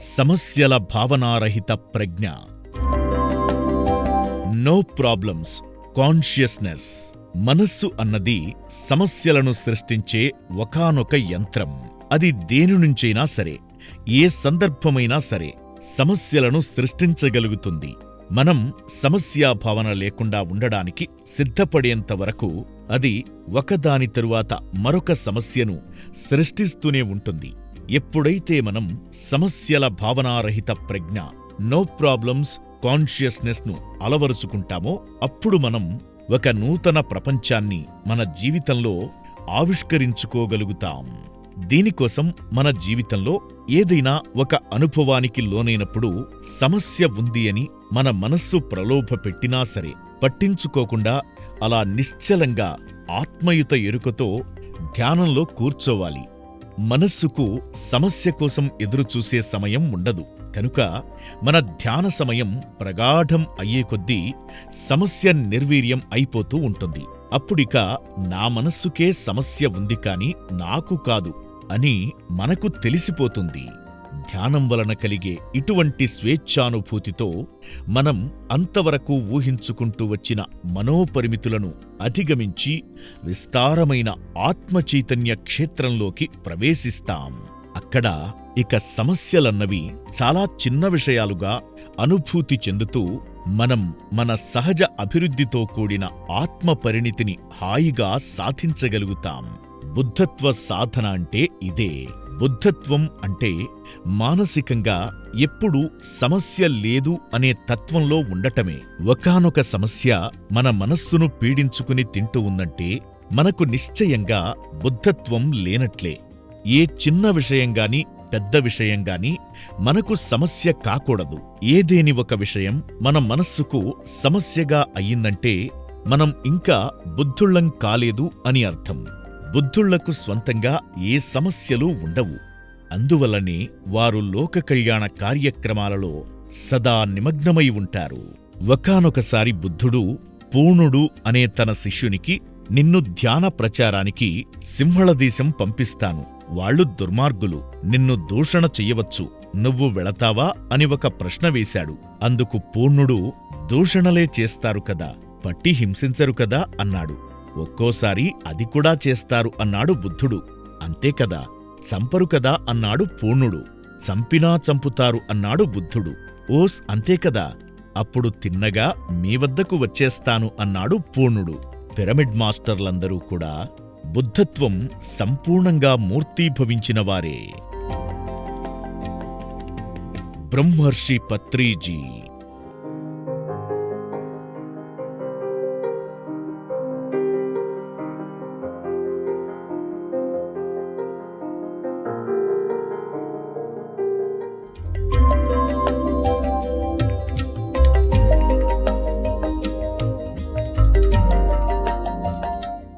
సమస్యల భావనారహిత ప్రజ్ఞ. నో ప్రాబ్లమ్స్ కాన్షియస్నెస్ మనస్సు అన్నది సమస్యలను సృష్టించే ఒకానొక యంత్రం. అది దేని నుంచైనా సరే ఏ సందర్భమైనా సరే సమస్యలను సృష్టించగలుగుతుంది. మనం సమస్యా భావన లేకుండా ఉండడానికి సిద్ధపడేంత వరకు అది ఒకదాని తరువాత మరొక సమస్యను సృష్టిస్తూనే ఉంటుంది. ఎప్పుడైతే మనం సమస్యల భావనారహిత ప్రజ్ఞ నో ప్రాబ్లమ్స్ కాన్షియస్నెస్ను అలవరుచుకుంటామో అప్పుడు మనం ఒక నూతన ప్రపంచాన్ని మన జీవితంలో ఆవిష్కరించుకోగలుగుతాం. దీనికోసం మన జీవితంలో ఏదైనా ఒక అనుభవానికి లోనైనప్పుడు సమస్య ఉంది అని మన మనస్సు ప్రలోభ పెట్టినా సరే పట్టించుకోకుండా అలా నిశ్చలంగా ఆత్మయుత ఎరుకతో ధ్యానంలో కూర్చోవాలి. మనస్సుకు సమస్య కోసం ఎదురుచూసే సమయం ఉండదు. కనుక మన ధ్యాన సమయం ప్రగాఢం అయ్యే కొద్దీ సమస్య నిర్వీర్యం అయిపోతూ ఉంటుంది. అప్పుడిక నా మనస్సుకే సమస్య ఉంది కాని నాకు కాదు అని మనకు తెలిసిపోతుంది. ధ్యానం వలన కలిగే ఇటువంటి స్వేచ్ఛానుభూతితో మనం అంతవరకు ఊహించుకుంటూ వచ్చిన మనోపరిమితులను అధిగమించి విస్తారమైన ఆత్మచైతన్య క్షేత్రంలోకి ప్రవేశిస్తాం. అక్కడ ఇక సమస్యలన్నవి చాలా చిన్న విషయాలుగా అనుభూతి చెందుతూ మనం మన సహజ అభివృద్ధితో కూడిన ఆత్మ పరిణితిని హాయిగా సాధించగలుగుతాం. బుద్ధత్వ సాధన అంటే ఇదే. బుద్ధత్వం అంటే మానసికంగా ఎప్పుడూ సమస్య లేదు అనే తత్వంలో ఉండటమే. ఒకానొక సమస్య మన మనస్సును పీడించుకుని తింటూ ఉందంటే మనకు నిశ్చయంగా బుద్ధత్వం లేనట్లే. ఏ చిన్న విషయంగాని పెద్ద విషయంగాని మనకు సమస్య కాకూడదు. ఏదేని ఒక విషయం మన మనస్సుకు సమస్యగా అయ్యిందంటే మనం ఇంకా బుద్ధుళ్ళం కాలేదు అని అర్థం. బుద్ధుళ్ళకు స్వంతంగా ఏ సమస్యలు ఉండవు. అందువల్లనే వారు లోక కళ్యాణ కార్యక్రమాలలో సదా నిమగ్నమై ఉంటారు. ఒకానొకసారి బుద్ధుడు పూర్ణుడు అనే తన శిష్యునికి నిన్ను ధ్యాన ప్రచారానికి సింహళదేశం పంపిస్తాను. వాళ్ళు దుర్మార్గులు నిన్ను దూషణ చెయ్యవచ్చు. నువ్వు వెళతావా? అని ఒక ప్రశ్న వేశాడు. అందుకు పూర్ణుడు దూషణలే చేస్తారు కదా పట్టి హింసించరు కదా అన్నాడు. ఒక్కోసారి అది కూడా చేస్తారు అన్నాడు బుద్ధుడు. అంతేకదా చంపరు కదా? అన్నాడు పూర్ణుడు. చంపినా చంపుతారు అన్నాడు బుద్ధుడు. ఓస్ అంతేకదా అప్పుడు తిన్నగా మీ వద్దకు వచ్చేస్తాను అన్నాడు పూర్ణుడు. పిరమిడ్ మాస్టర్లందరూ కూడా బుద్ధత్వం సంపూర్ణంగా మూర్తీభవించినవారే బ్రహ్మర్షి పత్రీజీ